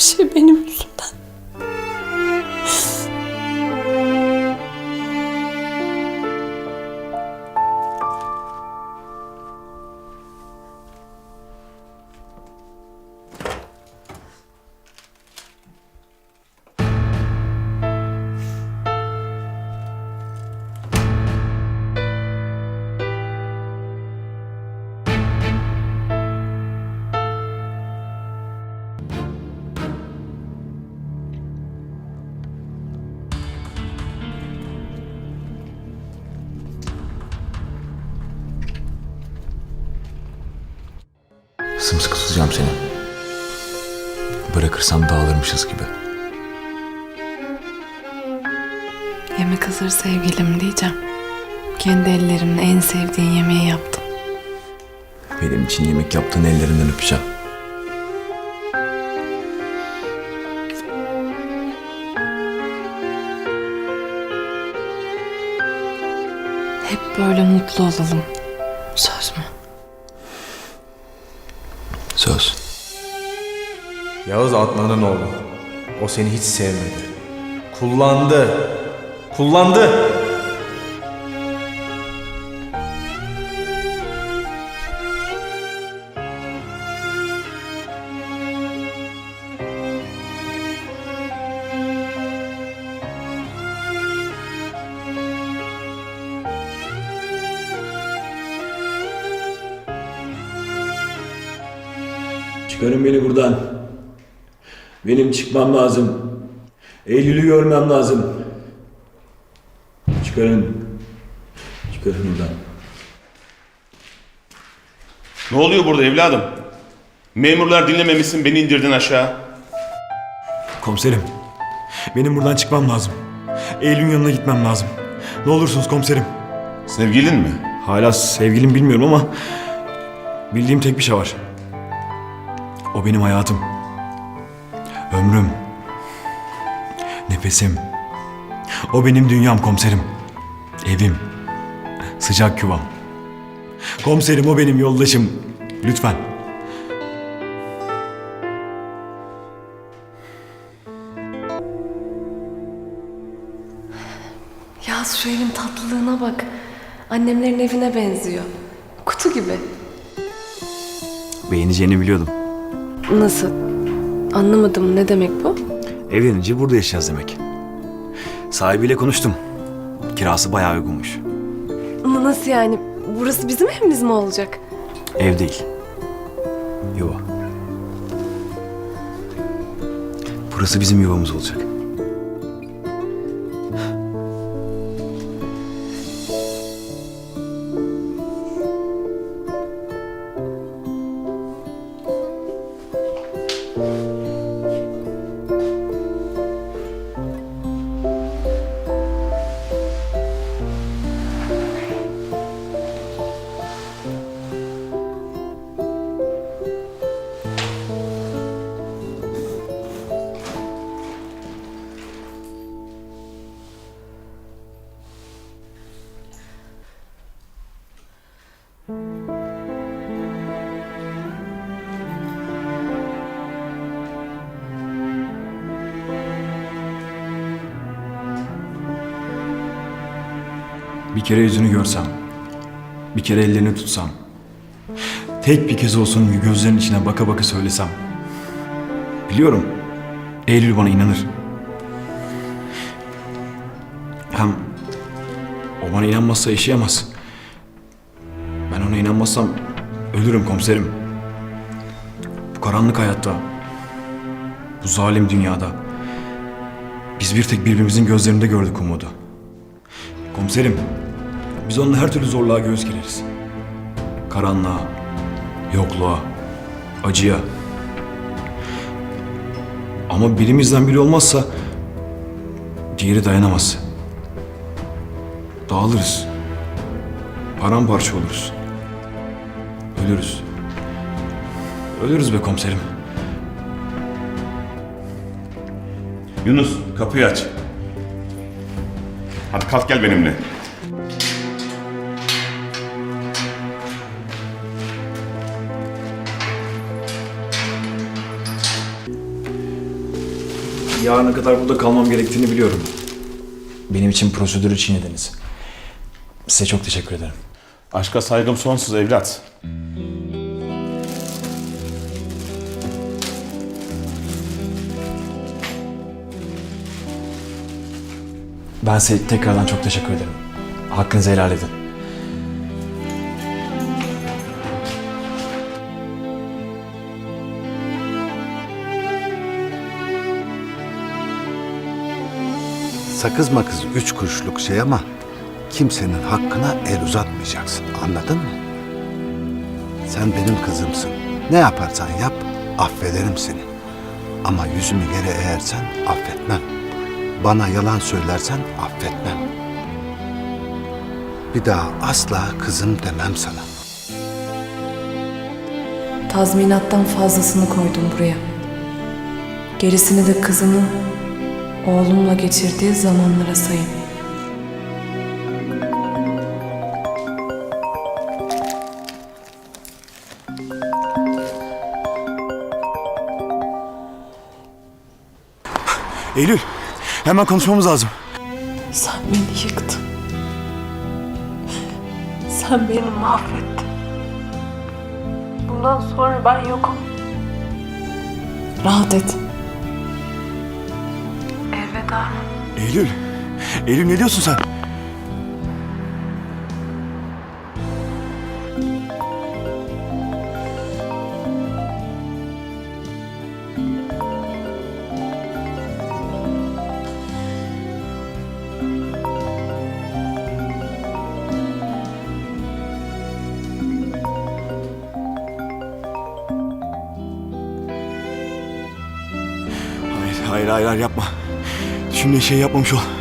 şey benim Sımsıkı tutacağım seni. Bırakırsam dağılırmışız gibi. Yemek hazır sevgilim diyeceğim. Kendi ellerimle en sevdiğin yemeği yaptım. Benim için yemek yaptığın ellerinden öpeceğim. Hep böyle mutlu olalım. Söz mü? Yağız Adnan'ın oğlu. O seni hiç sevmedi. Kullandı. Kullandı. Çıkarın beni buradan. Benim çıkmam lazım. Eylül'ü görmem lazım. Çıkarın. Çıkarın buradan. Ne oluyor burada evladım? Memurlar dinlememişsin beni indirdin aşağı. Komiserim. Benim buradan çıkmam lazım. Eylül'ün yanına gitmem lazım. Ne olursunuz komiserim. Sevgilin mi? Hala sevgilim bilmiyorum ama bildiğim tek bir şey var. O benim hayatım. Ömrüm. Nefesim. O benim dünyam komiserim. Evim. Sıcak yuvam. Komiserim o benim yoldaşım. Lütfen. Ya şu evin tatlılığına bak. Annemlerin evine benziyor. Kutu gibi. Beğeneceğini biliyordum. Nasıl? Anlamadım ne demek bu? Evlenince burada yaşayacağız demek. Sahibiyle konuştum. Kirası bayağı uygunmuş. Ama nasıl yani? Burası bizim evimiz mi olacak? Ev değil. Yuva. Burası bizim yuvamız olacak. Bir kere yüzünü görsem, bir kere ellerini tutsam, tek bir kez olsun gözlerinin içine baka baka söylesem. Biliyorum, Eylül bana inanır. Hem o bana inanmazsa yaşayamaz. Ben ona inanmazsam ölürüm komiserim. Bu karanlık hayatta, bu zalim dünyada biz bir tek birbirimizin gözlerinde gördük umudu. Komiserim, biz onunla her türlü zorluğa göğüs gereriz. Karanlığa, yokluğa, acıya. Ama birimizden biri olmazsa diğeri dayanamaz. Dağılırız. Paramparça oluruz. Ölürüz. Ölürüz be komiserim. Yunus kapıyı aç. Hadi kalk gel benimle. Yarına kadar burada kalmam gerektiğini biliyorum. Benim için prosedürü çiğnediniz. Size çok teşekkür ederim. Aşka saygım sonsuz evlat. Ben size tekrardan çok teşekkür ederim. Hakkınızı helal edin. Sakız makız üç kuruşluk şey ama kimsenin hakkına el uzatmayacaksın. Anladın mı? Sen benim kızımsın. Ne yaparsan yap affederim seni. Ama yüzümü geri eğersen affetmem. Bana yalan söylersen affetmem. Bir daha asla kızım demem sana. Tazminattan fazlasını koydum buraya. Gerisini de kızını oğlumla geçirdiği zamanlara sayın. Eylül, hemen konuşmamız lazım. Sen beni yıktın. Sen beni mahvettin. Bundan sonra ben yokum. Rahat et. Elveda. Eylül, Eylül ne diyorsun sen? Hayır, hayır, hayır yapma. Şimdi şey yapmamış ol. Müzik